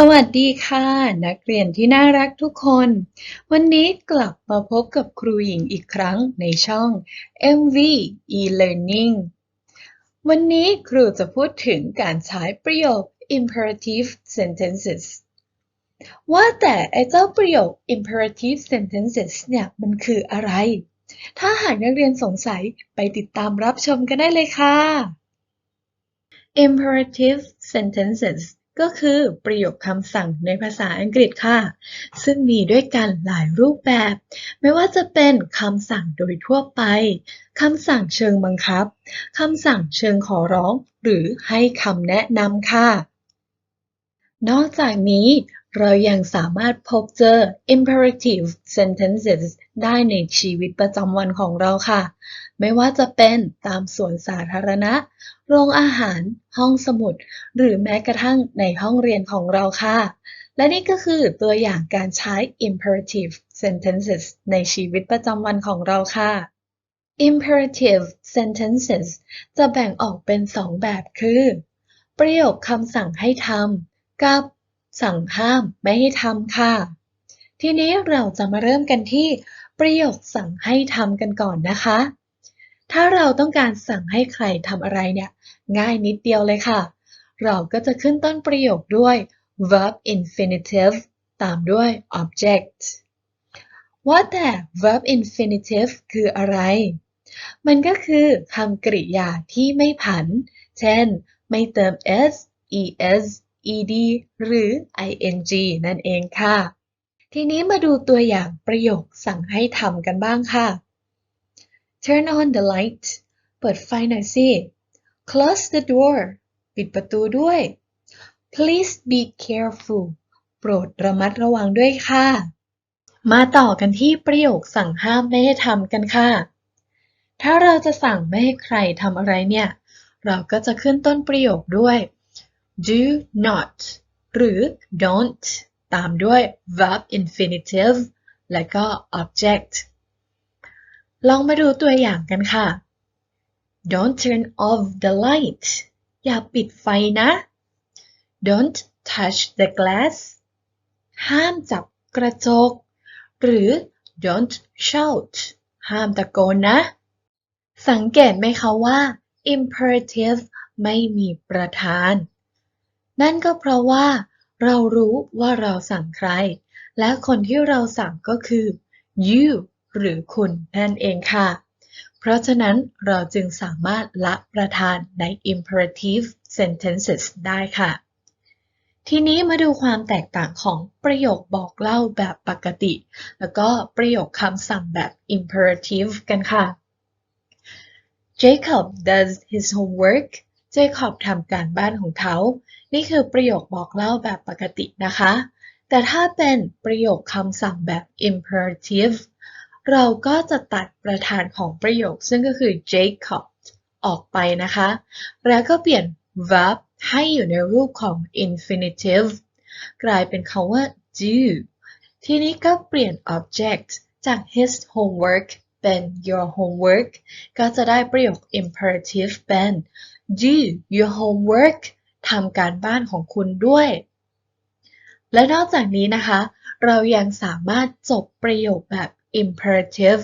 สวัสดีค่ะ นักเรียนที่น่ารักทุกคน วันนี้กลับมาพบกับครูหญิงอีกครั้งในช่อง MV e-learning วันนี้ครูจะพูดถึงการใช้ประโยค imperative sentences ว่าแต่ไอ้เจ้าประโยค imperative sentences เนี่ยมันคืออะไร ถ้าหากนักเรียนสงสัยไปติดตามรับชมกันได้เลยค่ะ imperative sentences ก็คือประโยคคำสั่งในภาษาอังกฤษค่ะ ซึ่งมีด้วยกันหลายรูปแบบ ไม่ว่าจะเป็นคำสั่งโดยทั่วไปคำสั่งเชิงบังคับคำสั่งเชิงขอร้อง หรือให้คำแนะนำค่ะ นอกจากนี้ เรายังสามารถพบเจอ imperative sentences ได้ในชีวิตประจำวันของเราค่ะ ไม่ว่าจะเป็นตามสวนสาธารณะ โรงอาหาร ห้องสมุด หรือแม้กระทั่งในห้องเรียนของเราค่ะ และนี่ก็คือตัวอย่างการใช้ imperative sentences ในชีวิตประจำวันของเราค่ะ imperative sentences จะแบ่งออกเป็นสองแบบคือ ประโยคคำสั่งให้ทำกับ สั่งห้ามไม่ให้ทำค่ะ ทีนี้เราจะมาเริ่มกันที่ประโยคสั่งให้ทำกันก่อนนะคะ ถ้าเราต้องการสั่งให้ใครทำอะไรเนี่ย ง่ายนิดเดียวเลยค่ะ เราก็จะขึ้นต้นประโยคด้วย verb infinitive ตามด้วย object ว่าแต่ verb infinitive คืออะไร มันก็คือคำกริยาที่ไม่ผัน เช่น ไม่เติม s es ed หรือ ing นั่นเองค่ะ ทีนี้มาดูตัวอย่างประโยคสั่งให้ทำกันบ้างค่ะ Turn on the light เปิดไฟหน่อยสิ Close the door ปิดประตูด้วย Please be careful โปรดระมัดระวังด้วยค่ะ มาต่อกันที่ประโยคสั่งห้ามไม่ให้ทำกันค่ะ ถ้าเราจะสั่งไม่ให้ใครทำอะไรเนี่ย เราก็จะขึ้นต้นประโยคด้วย do not หรือ don't ตามด้วย verb infinitive และก็ object ลองมาดูตัวอย่างกันค่ะ Don't turn off the light อย่าปิดไฟนะ Don't touch the glass ห้ามจับกระจก หรือ Don't shout ห้ามตะโกนนะ สังเกตไหมคะว่า imperative ไม่มีประธาน นั่นก็เพราะว่าเรารู้ว่าเราสั่งใคร และคนที่เราสั่งก็คือ you หรือคุณนั่นเองค่ะ เพราะฉะนั้นเราจึงสามารถละประธานใน imperative sentences ได้ค่ะ ทีนี้มาดูความแตกต่างของประโยคบอกเล่าแบบปกติ แล้วก็ประโยคคำสั่งแบบ imperative กันค่ะ Jacob does his homework Jacob ทำการบ้านของเขา นี่คือประโยคบอกเล่าแบบปกตินะคะ แต่ถ้าเป็นประโยคคำสั่งแบบ imperative เราก็จะตัดประธานของประโยคซึ่งก็คือ Jacob ออกไปนะคะ แล้วก็เปลี่ยน verb ให้อยู่ในรูปของ infinitive กลายเป็นคำว่า do ทีนี้ก็เปลี่ยน object จาก his homework เป็น your homework ก็จะได้ประโยค imperative เป็น do your homework ทำการบ้านของคุณด้วย และนอกจากนี้นะคะ เรายังสามารถจบประโยคแบบ imperative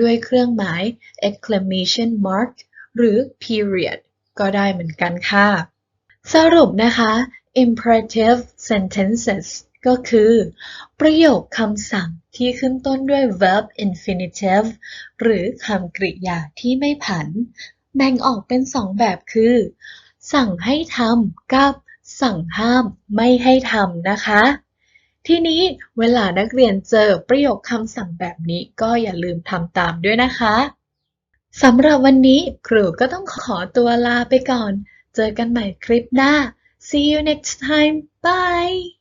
ด้วยเครื่องหมาย exclamation mark หรือ period ก็ได้เหมือนกันค่ะ สรุปนะคะ imperative sentences ก็คือ ประโยคคำสั่งที่ขึ้นต้นด้วย verb infinitive หรือคำกริยาที่ไม่ผัน แบ่งออกเป็นสองแบบคือ สั่งให้ทำกับสั่งห้ามไม่ให้ทำนะคะ ทีนี้เวลานักเรียนเจอประโยคคำสั่งแบบนี้ก็อย่าลืมทำตามด้วยนะคะสำหรับวันนี้ครูก็ต้องขอตัวลาไปก่อน เจอกันใหม่คลิปหน้า see you next time bye